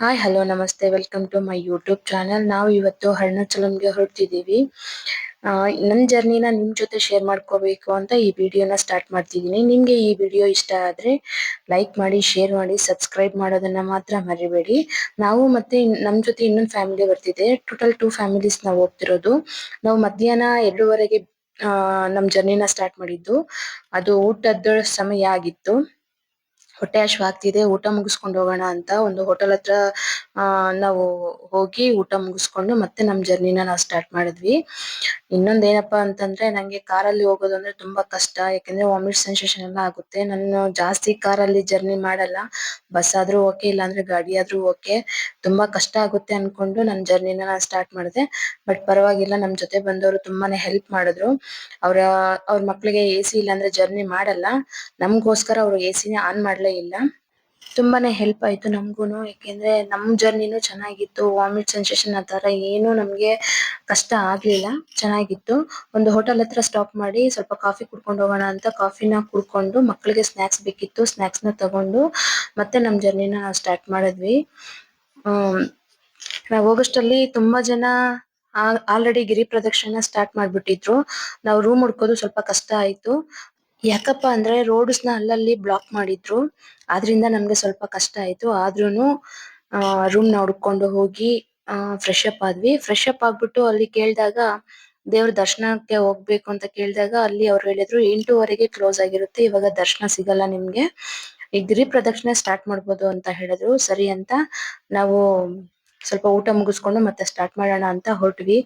Hi hello namaste welcome to my YouTube channel ನಾವು ಇವತ್ತು ಅರುಣಾಚಲಂಗೆ ಹೊರಟಿದ್ದೀವಿ. ನನ್ನ ಜರ್ನಿನ ನಿಮ್ ಜೊತೆ ಶೇರ್ ಮಾಡ್ಕೋಬೇಕು ಅಂತ ಈ ವಿಡಿಯೋನ ಸ್ಟಾರ್ಟ್ ಮಾಡ್ತಿದ್ದೀನಿ. ನಿಮ್ಗೆ ಈ ವಿಡಿಯೋ ಇಷ್ಟ ಆದ್ರೆ ಲೈಕ್ ಮಾಡಿ ಶೇರ್ ಮಾಡಿ ಸಬ್ಸ್ಕ್ರೈಬ್ ಮಾಡೋದನ್ನ ಮಾತ್ರ ಮರಿಬೇಡಿ. ನಾವು ಮತ್ತೆ ನಮ್ಮ ನಮ್ ಜೊತೆ ಇನ್ನೊಂದು ಫ್ಯಾಮಿಲಿ ಬರ್ತಿದೆ. ಟೋಟಲ್ ಟೂ ಫ್ಯಾಮಿಲೀಸ್ ನಾವು ಹೋಗ್ತಿರೋದು. ನಾವು ಮಧ್ಯಾಹ್ನ ಎರಡೂವರೆಗೆ, ಆ, ನಮ್ ಜರ್ನಿನ ಸ್ಟಾರ್ಟ್ ಮಾಡಿದ್ದು. ಅದು ಊಟದ ಸಮಯ ಆಗಿತ್ತು. ಹೊಟ್ಟೆ ಹಸಿವಾಗ್ತಿದೆ ಊಟ ಮುಗಿಸ್ಕೊಂಡು ಹೋಗೋಣ ಅಂತ ಒಂದು ಹೋಟೆಲ್ ಹತ್ರ, ಆ, ನಾವು ಹೋಗಿ ಊಟ ಮುಗಿಸ್ಕೊಂಡು ಮತ್ತೆ ನಮ್ ಜರ್ನಿನ ನಾವು ಸ್ಟಾರ್ಟ್ ಮಾಡಿದ್ವಿ. ಇನ್ನೊಂದ್ ಏನಪ್ಪಾ ಅಂತಂದ್ರೆ ನಂಗೆ ಕಾರಲ್ಲಿ ಹೋಗೋದು ಅಂದ್ರೆ ತುಂಬಾ ಕಷ್ಟ, ಯಾಕಂದ್ರೆ ವಾಮಿಟ್ ಸೆನ್ಸೇಷನ್ ಎಲ್ಲ ಆಗುತ್ತೆ. ನಾನು ಜಾಸ್ತಿ ಕಾರಲ್ಲಿ ಜರ್ನಿ ಮಾಡಲ್ಲ ಬಸ್ ಆದ್ರೂ ಓಕೆ ಇಲ್ಲಾಂದ್ರೆ ಗಾಡಿ ಆದ್ರೂ ಓಕೆ ತುಂಬಾ ಕಷ್ಟ ಆಗುತ್ತೆ ಅನ್ಕೊಂಡು ನನ್ ಜರ್ನಿನ ನಾನ್ ಸ್ಟಾರ್ಟ್ ಮಾಡಿದೆ. ಬಟ್ ಪರವಾಗಿಲ್ಲ, ನಮ್ ಜೊತೆ ಬಂದವರು ತುಂಬಾನೇ ಹೆಲ್ಪ್ ಮಾಡಿದ್ರು. ಅವ್ರ ಅವ್ರ ಮಕ್ಳಿಗೆ ಎ ಸಿ ಇಲ್ಲ ಅಂದ್ರೆ ಜರ್ನಿ ಮಾಡಲ್ಲ. ನಮ್ಗೋಸ್ಕರ ಅವ್ರು ಎ ಸಿನೇ ಆನ್ ಮಾಡ್ಲೇ ಇಲ್ಲ. ತುಂಬಾನೇ ಹೆಲ್ಪ್ ಆಯ್ತು ನಮಗೂನು. ಯಾಕೆಂದ್ರೆ ನಮ್ ಜರ್ನಿನು ಚೆನ್ನಾಗಿತ್ತು. ವಾಮಿಟ್ ಸೆನ್ಸೇಷನ್ ಆತರ ಏನು ನಮಗೆ ಕಷ್ಟ ಆಗ್ಲಿಲ್ಲ. ಚೆನ್ನಾಗಿತ್ತು. ಒಂದು ಹೋಟೆಲ್ ಹತ್ರ ಸ್ಟಾಪ್ ಮಾಡಿ ಸ್ವಲ್ಪ ಕಾಫಿ ಕುಡ್ಕೊಂಡು ಹೋಗೋಣ ಅಂತ ಕಾಫಿನ ಕುಡ್ಕೊಂಡು ಮಕ್ಕಳಿಗೆ ಸ್ನಾಕ್ಸ್ ಬೇಕಿತ್ತು ಸ್ನಾಕ್ಸ್ನ ತಗೊಂಡು ಮತ್ತೆ ನಮ್ ಜರ್ನಿನ ಸ್ಟಾರ್ಟ್ ಮಾಡಿದ್ವಿ. ಹ್ಮ್. ನಾವ್ ಹೋಗೋಷ್ಟರಲ್ಲಿ ತುಂಬಾ ಜನ ಆಲ್ರೆಡಿ ಗಿರಿ ಪ್ರದಕ್ಷಿಣ ಸ್ಟಾರ್ಟ್ ಮಾಡ್ಬಿಟ್ಟಿದ್ರು. ನಾವು ರೂಮ್ ಹುಡ್ಕೋದು ಸ್ವಲ್ಪ ಕಷ್ಟ ಆಯ್ತು. ಯಾಕಪ್ಪ ಅಂದ್ರೆ ರೋಡ್ಸ್ನ ಅಲ್ಲಲ್ಲಿ ಬ್ಲಾಕ್ ಮಾಡಿದ್ರು. ಆದ್ರಿಂದ ನಮ್ಗೆ ಸ್ವಲ್ಪ ಕಷ್ಟ ಆಯ್ತು. ಆದ್ರೂನು, ಆ ರೂಮ್ನ ಹುಡ್ಕೊಂಡು ಹೋಗಿ, ಆ ಫ್ರೆಶ್ ಅಪ್ ಆದ್ವಿ. ಫ್ರೆಶ್ ಅಪ್ ಆಗ್ಬಿಟ್ಟು ಅಲ್ಲಿ ಕೇಳ್ದಾಗ, ದೇವ್ರ ದರ್ಶನಕ್ಕೆ ಹೋಗ್ಬೇಕು ಅಂತ ಕೇಳ್ದಾಗ ಅಲ್ಲಿ ಅವ್ರು ಹೇಳಿದ್ರು, ಎಂಟೂವರೆಗೆ ಕ್ಲೋಸ್ ಆಗಿರುತ್ತೆ. ಇವಾಗ ದರ್ಶನ ಸಿಗಲ್ಲ ನಿಮ್ಗೆ. ಈ ಗಿರಿ ಪ್ರದಕ್ಷಿಣೆ ಸ್ಟಾರ್ಟ್ ಮಾಡ್ಬೋದು ಅಂತ ಹೇಳಿದ್ರು. ಸರಿ ಅಂತ ನಾವು ಸ್ವಲ್ಪ ಊಟ ಮುಗಿಸ್ಕೊಂಡು ಮತ್ತೆ ಸ್ಟಾರ್ಟ್ ಮಾಡೋಣ ಅಂತ ಹೊರಟ್ವಿ.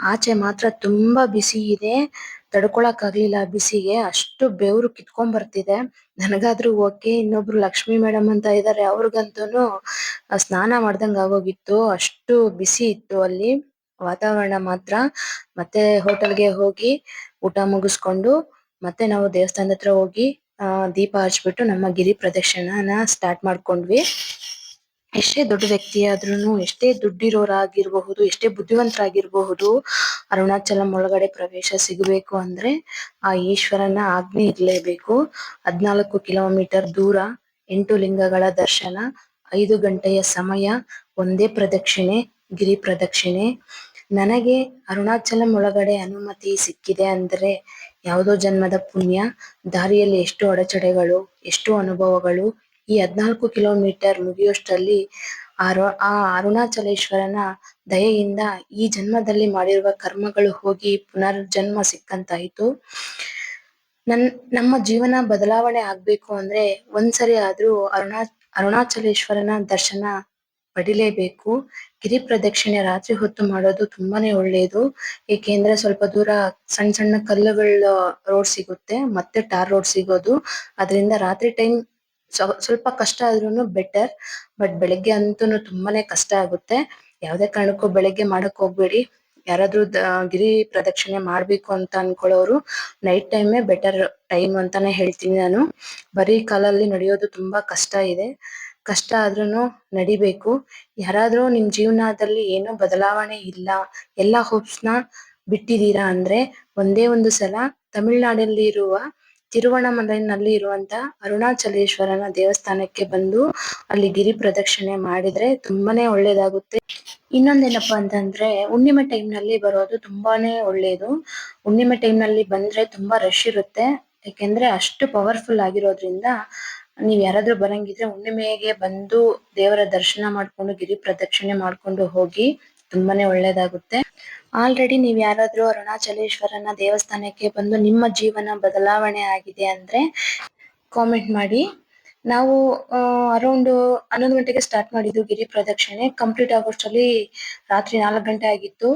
ಆಚೆ ಮಾತ್ರ ತುಂಬಾ ಬಿಸಿ ಇದೆ. ತಡ್ಕೊಳಕ್ ಆಗ್ಲಿಲ್ಲ ಬಿಸಿಗೆ. ಅಷ್ಟು ಬೆವರು ಕಿತ್ಕೊಂಡ್ ಬರ್ತಿದೆ ನನಗಾದ್ರೂ ಓಕೆ. ಇನ್ನೊಬ್ರು ಲಕ್ಷ್ಮಿ ಮೇಡಮ್ ಅಂತ ಇದಾರೆ, ಅವ್ರಿಗಂತೂನು ಸ್ನಾನ ಮಾಡ್ದಂಗ್ ಆಗೋಗಿತ್ತು. ಅಷ್ಟು ಬಿಸಿ ಇತ್ತು ಅಲ್ಲಿ. ವಾತಾವರಣ ಮಾತ್ರ. ಮತ್ತೆ ಹೋಟೆಲ್ಗೆ ಹೋಗಿ ಊಟ ಮುಗಿಸ್ಕೊಂಡು ಮತ್ತೆ ನಾವು ದೇವಸ್ಥಾನದ ಹತ್ರ ಹೋಗಿ, ಆ, ದೀಪ ಹಚ್ಬಿಟ್ಟು ನಮ್ಮ ಗಿರಿ ಪ್ರದಕ್ಷಿಣನ ಸ್ಟಾರ್ಟ್ ಮಾಡ್ಕೊಂಡ್ವಿ. ಎಷ್ಟೇ ದೊಡ್ಡ ವ್ಯಕ್ತಿ ಆದ್ರೂನು ಎಷ್ಟೇ ದುಡ್ಡಿರೋರಾಗಿರಬಹುದು, ಎಷ್ಟೇ ಬುದ್ಧಿವಂತರಾಗಿರಬಹುದು, ಅರುಣಾಚಲಂ ಒಳಗಡೆ ಪ್ರವೇಶ ಸಿಗಬೇಕು ಅಂದ್ರೆ ಆ ಈಶ್ವರನ ಆಜ್ಞೆ ಇರ್ಲೇಬೇಕು. ಹದಿನಾಲ್ಕು ಕಿಲೋಮೀಟರ್ ದೂರ, ಎಂಟು ಲಿಂಗಗಳ ದರ್ಶನ, ಐದು ಗಂಟೆಯ ಸಮಯ, ಒಂದೇ ಪ್ರದಕ್ಷಿಣೆ, ಗಿರಿ ಪ್ರದಕ್ಷಿಣೆ. ನನಗೆ ಅರುಣಾಚಲಂ ಒಳಗಡೆ ಅನುಮತಿ ಸಿಕ್ಕಿದೆ ಅಂದ್ರೆ ಯಾವುದೋ ಜನ್ಮದ ಪುಣ್ಯ, ದಾರಿಯಲ್ಲಿ ಎಷ್ಟು ಅಡಚಣೆಗಳು, ಎಷ್ಟು ಅನುಭವಗಳು ಈ ಹದಿನಾಲ್ಕು ಕಿಲೋಮೀಟರ್ ಮುಗಿಯುವಷ್ಟರಲ್ಲಿ ಅರು ಆ ಅರುಣಾಚಲೇಶ್ವರನ ದಯೆಯಿಂದ ಈ ಜನ್ಮದಲ್ಲಿ ಮಾಡಿರುವ ಕರ್ಮಗಳು ಹೋಗಿ ಪುನರ್ಜನ್ಮ ಸಿಕ್ಕಂತಾಯ್ತು. ನನ್, ನಮ್ಮ ಜೀವನ ಬದಲಾವಣೆ ಆಗ್ಬೇಕು ಅಂದ್ರೆ ಒಂದ್ಸರಿ ಆದ್ರೂ ಅರುಣಾ, ಅರುಣಾಚಲೇಶ್ವರನ ದರ್ಶನ ಪಡಿಲೇಬೇಕು. ಗಿರಿ ಪ್ರದಕ್ಷಿಣೆ ರಾತ್ರಿ ಹೊತ್ತು ಮಾಡೋದು ತುಂಬಾನೇ ಒಳ್ಳೆಯದು ಏಕೆಂದ್ರೆ ಸ್ವಲ್ಪ ದೂರ ಸಣ್ಣ ಸಣ್ಣ ಕಲ್ಲುಗಳ ರೋಡ್ ಸಿಗುತ್ತೆ, ಮತ್ತೆ ಟಾರ್ ರೋಡ್ ಸಿಗೋದು. ಅದರಿಂದ ರಾತ್ರಿ ಟೈಮ್ ಸ್ವಲ್ಪ ಕಷ್ಟ ಆದ್ರೂನು ಬೆಟರ್ ಬಟ್ ಬೆಳಗ್ಗೆ ಅಂತೂ ತುಂಬಾನೇ ಕಷ್ಟ ಆಗುತ್ತೆ. ಯಾವುದೇ ಕಾರಣಕ್ಕೂ ಬೆಳಗ್ಗೆ ಮಾಡಕ್ ಹೋಗ್ಬೇಡಿ. ಯಾರಾದ್ರೂ ಗಿರಿ ಪ್ರದಕ್ಷಿಣೆ ಮಾಡ್ಬೇಕು ಅಂತ ಅನ್ಕೊಳ್ಳೋರು ನೈಟ್ ಟೈಮೇ ಬೆಟರ್ ಟೈಮ್ ಅಂತಾನೆ ಹೇಳ್ತೀನಿ ನಾನು. ಬರೀ ಕಾಲಲ್ಲಿ ನಡೆಯೋದು ತುಂಬಾ ಕಷ್ಟ ಇದೆ. ಕಷ್ಟ ಆದ್ರೂನು ನಡಿಬೇಕು. ಯಾರಾದ್ರೂ ನಿಮ್ ಜೀವನದಲ್ಲಿ ಏನೋ ಬದಲಾವಣೆ ಇಲ್ಲ, ಎಲ್ಲಾ ಹೋಪ್ಸ್ನ ಬಿಟ್ಟಿದ್ದೀರಾ ಅಂದ್ರೆ ಒಂದೇ ಒಂದು ಸಲ ತಮಿಳ್ನಾಡಲ್ಲಿ ಇರುವ ತಿರುವಣ್ಣಾಮಲೈನಲ್ಲಿ ಇರುವಂತ ಅರುಣಾಚಲೇಶ್ವರನ ದೇವಸ್ಥಾನಕ್ಕೆ ಬಂದು ಅಲ್ಲಿ ಗಿರಿ ಪ್ರದಕ್ಷಿಣೆ ಮಾಡಿದ್ರೆ ತುಂಬಾನೇ ಒಳ್ಳೇದಾಗುತ್ತೆ. ಇನ್ನೊಂದೇನಪ್ಪಾ ಅಂತಂದ್ರೆ, ಹುಣ್ಣಿಮೆ ಟೈಮ್ನಲ್ಲಿ ಬರೋದು ತುಂಬಾನೇ ಒಳ್ಳೇದು. ಹುಣ್ಣಿಮೆ ಟೈಮ್ನಲ್ಲಿ ಬಂದ್ರೆ ತುಂಬಾ ರಶ್ ಇರುತ್ತೆ. ಯಾಕೆಂದ್ರೆ ಅಷ್ಟು ಪವರ್ಫುಲ್ ಆಗಿರೋದ್ರಿಂದ ನೀವ್ ಯಾರಾದ್ರೂ ಬರಂಗಿದ್ರೆ ಹುಣ್ಣಿಮೆಗೆ ಬಂದು ದೇವರ ದರ್ಶನ ಮಾಡ್ಕೊಂಡು ಗಿರಿ ಪ್ರದಕ್ಷಿಣೆ ಮಾಡ್ಕೊಂಡು ಹೋಗಿ ತುಂಬಾನೇ ಒಳ್ಳೇದಾಗುತ್ತೆ. ಆಲ್ರೆಡಿ ನೀವ್ ಯಾರಾದ್ರೂ ಅರುಣಾಚಲೇಶ್ವರನ ದೇವಸ್ಥಾನಕ್ಕೆ ಬಂದು ನಿಮ್ಮ ಜೀವನ ಬದಲಾವಣೆ ಆಗಿದೆ ಅಂದ್ರೆ ಕಾಮೆಂಟ್ ಮಾಡಿ. ನಾವು ಅರೌಂಡ್ ಹನ್ನೊಂದು ಗಂಟೆಗೆ ಸ್ಟಾರ್ಟ್ ಮಾಡಿದ್ದು ಗಿರಿ ಪ್ರದಕ್ಷಿಣೆ. ಕಂಪ್ಲೀಟ್ ಆಗೋಷ್ಟರಲ್ಲಿ ರಾತ್ರಿ ನಾಲ್ಕು ಗಂಟೆ ಆಗಿತ್ತು.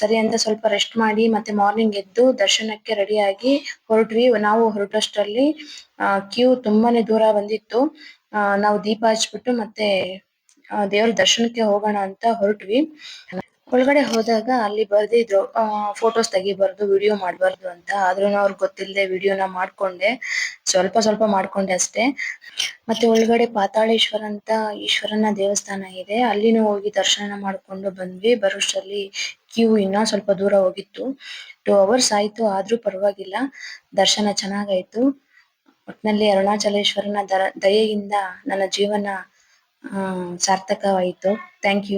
ಸರಿ ಅಂತ ಸ್ವಲ್ಪ ರೆಸ್ಟ್ ಮಾಡಿ ಮತ್ತೆ ಮಾರ್ನಿಂಗ್ ಎದ್ದು ದರ್ಶನಕ್ಕೆ ರೆಡಿ ಆಗಿ ಹೊರಟ್ವಿ. ನಾವು ಹೊರಟಷ್ಟರಲ್ಲಿ ಕ್ಯೂ ತುಂಬಾನೇ ದೂರ ಬಂದಿತ್ತು. ನಾವು ದೀಪ ಹಚ್ಬಿಟ್ಟು ಮತ್ತೆ ದೇವ್ರ ದರ್ಶನಕ್ಕೆ ಹೋಗೋಣ ಅಂತ ಹೊರಟ್ವಿ. ಒಳಗಡೆ ಹೋದಾಗ ಅಲ್ಲಿ ಬರ್ದಿದ್ರು ಆಹ್ಹ್ ಫೋಟೋಸ್ ತೆಗಿಬಾರ್ದು ವಿಡಿಯೋ ಮಾಡ್ಬಾರ್ದು ಅಂತ. ಆದ್ರೂನು ಅವ್ರಿಗೆ ಗೊತ್ತಿಲ್ಲದೆ ವಿಡಿಯೋನ ಮಾಡ್ಕೊಂಡೆ. ಸ್ವಲ್ಪ ಸ್ವಲ್ಪ ಮಾಡ್ಕೊಂಡೆ ಅಷ್ಟೇ. ಮತ್ತೆ ಒಳಗಡೆ ಪಾತಾಳೇಶ್ವರ ಅಂತ ಈಶ್ವರನ ದೇವಸ್ಥಾನ ಇದೆ. ಅಲ್ಲಿನೂ ಹೋಗಿ ದರ್ಶನ ಮಾಡ್ಕೊಂಡು ಬಂದ್ವಿ. ಬರೋಷ್ಟರಲ್ಲಿ ಕ್ಯೂ ಇನ್ನ ಸ್ವಲ್ಪ ದೂರ ಹೋಗಿತ್ತು. ಟೂ ಅವರ್ಸ್ ಆಯ್ತು, ಆದ್ರೂ ಪರವಾಗಿಲ್ಲ. ದರ್ಶನ ಚೆನ್ನಾಗಾಯ್ತು. ಒಟ್ನಲ್ಲಿ ಅರುಣಾಚಲೇಶ್ವರನ ದಯೆಯಿಂದ ನನ್ನ ಜೀವನ ಸಾರ್ಥಕವಾಯಿತು. Thank you